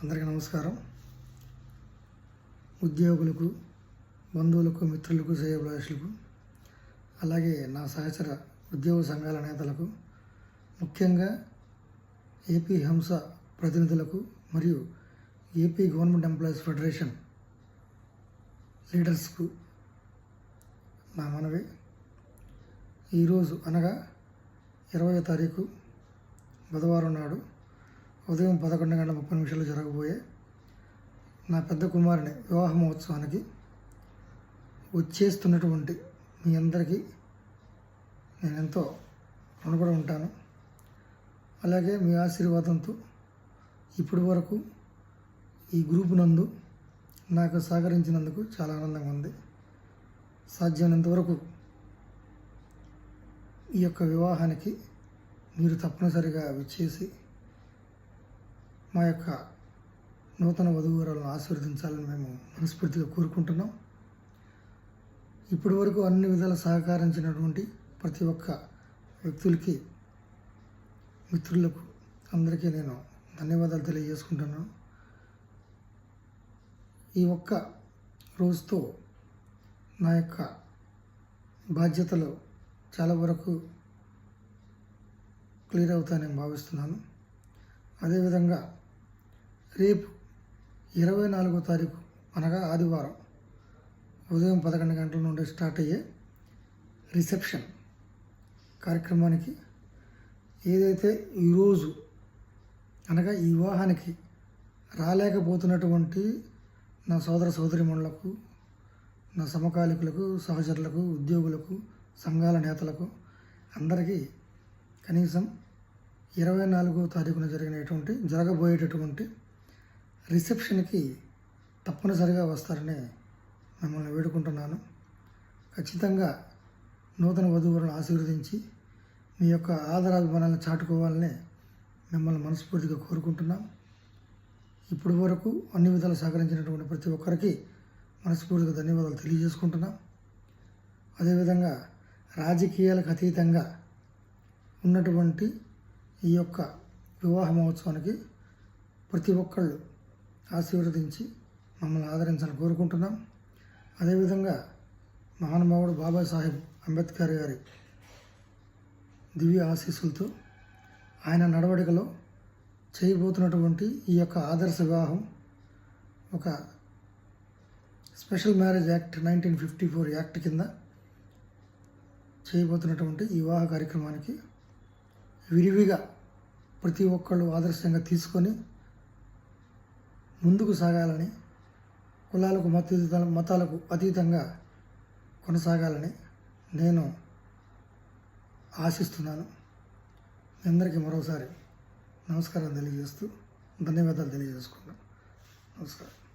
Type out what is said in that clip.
అందరికీ నమస్కారం. ఉద్యోగులకు బంధువులకు మిత్రులకు శ్రేయభిలాషులకు అలాగే నా సహచర ఉద్యోగ సంఘాల నేతలకు ముఖ్యంగా ఏపీ హంస ప్రతినిధులకు మరియు ఏపీ గవర్నమెంట్ ఎంప్లాయీస్ ఫెడరేషన్ లీడర్స్కు నా మనవి. ఈరోజు అనగా ఇరవై తారీఖు బుధవారం నాడు ఉదయం పదకొండు గంటల ముప్పై నిమిషాలు జరగబోయే నా పెద్ద కుమారుని వివాహ మహోత్సవానికి వచ్చేస్తున్నటువంటి మీ అందరికీ నేను ఎంతో రుణపడి ఉంటాను. అలాగే మీ ఆశీర్వాదంతో ఇప్పటి వరకు ఈ గ్రూప్ నందు నాకు సహకరించినందుకు చాలా ఆనందంగా ఉంది. సాధ్యమైనంతవరకు ఈ యొక్క వివాహానికి మీరు తప్పనిసరిగా విచ్చేసి మా యొక్క నూతన వధువురాలను ఆశీర్వదించాలని మేము మనస్ఫూర్తిగా కోరుకుంటున్నాం. ఇప్పటి వరకు అన్ని విధాల సహకరించినటువంటి ప్రతి ఒక్క వ్యక్తులకి మిత్రులకు అందరికీ నేను ధన్యవాదాలు తెలియజేసుకుంటున్నాను. ఈ ఒక్క రోజుతో నా యొక్క బాధ్యతలు చాలా వరకు క్లియర్ అవుతాయని భావిస్తున్నాను. అదేవిధంగా రేపు ఇరవై నాలుగో తారీఖు అనగా ఆదివారం ఉదయం పదకొండు గంటల నుండి స్టార్ట్ అయ్యే రిసెప్షన్ కార్యక్రమానికి ఏదైతే ఈరోజు అనగా ఈ వివాహానికి రాలేకపోతున్నటువంటి నా సోదర సోదరిమణులకు నా సమకాలికులకు సహచరులకు ఉద్యోగులకు సంఘాల నేతలకు అందరికీ కనీసం ఇరవై నాలుగో తారీఖున జరిగినటువంటి జరగబోయేటటువంటి రిసెప్షన్కి తప్పనిసరిగా వస్తారని మిమ్మల్ని వేడుకుంటున్నాను. ఖచ్చితంగా నూతన వధువులను ఆశీర్వదించి మీ యొక్క ఆదరాభిమానాలను చాటుకోవాలని మిమ్మల్ని మనస్ఫూర్తిగా కోరుకుంటున్నాం. ఇప్పటి వరకు అన్ని విధాలు సహకరించినటువంటి ప్రతి ఒక్కరికి మనస్ఫూర్తిగా ధన్యవాదాలు తెలియజేసుకుంటున్నాం. అదేవిధంగా రాజకీయాలకు అతీతంగా ఉన్నటువంటి ఈ యొక్క వివాహ మహోత్సవానికి ప్రతి ఒక్కళ్ళు ఆశీర్వదించి మమ్మల్ని ఆదరించాలని కోరుకుంటున్నాం. అదేవిధంగా మహానుభావుడు బాబాసాహెబ్ అంబేద్కర్ గారి దివ్య ఆశీస్సులతో ఆయన నడవడికలో చేయబోతున్నటువంటి ఈ యొక్క ఆదర్శ వివాహం ఒక special marriage act nineteen fifty four act కింద చేయబోతున్నటువంటి ఈ వివాహ కార్యక్రమానికి విరివిగా ప్రతి ఒక్కళ్ళు ఆదర్శంగా తీసుకొని ముందుకు సాగాలని కులాలకు మత మతాలకు అతీతంగా కొనసాగాలని నేను ఆశిస్తున్నాను. మీ అందరికీ మరోసారి నమస్కారం తెలియజేస్తూ ధన్యవాదాలు తెలియజేసుకున్నాను నమస్కారం.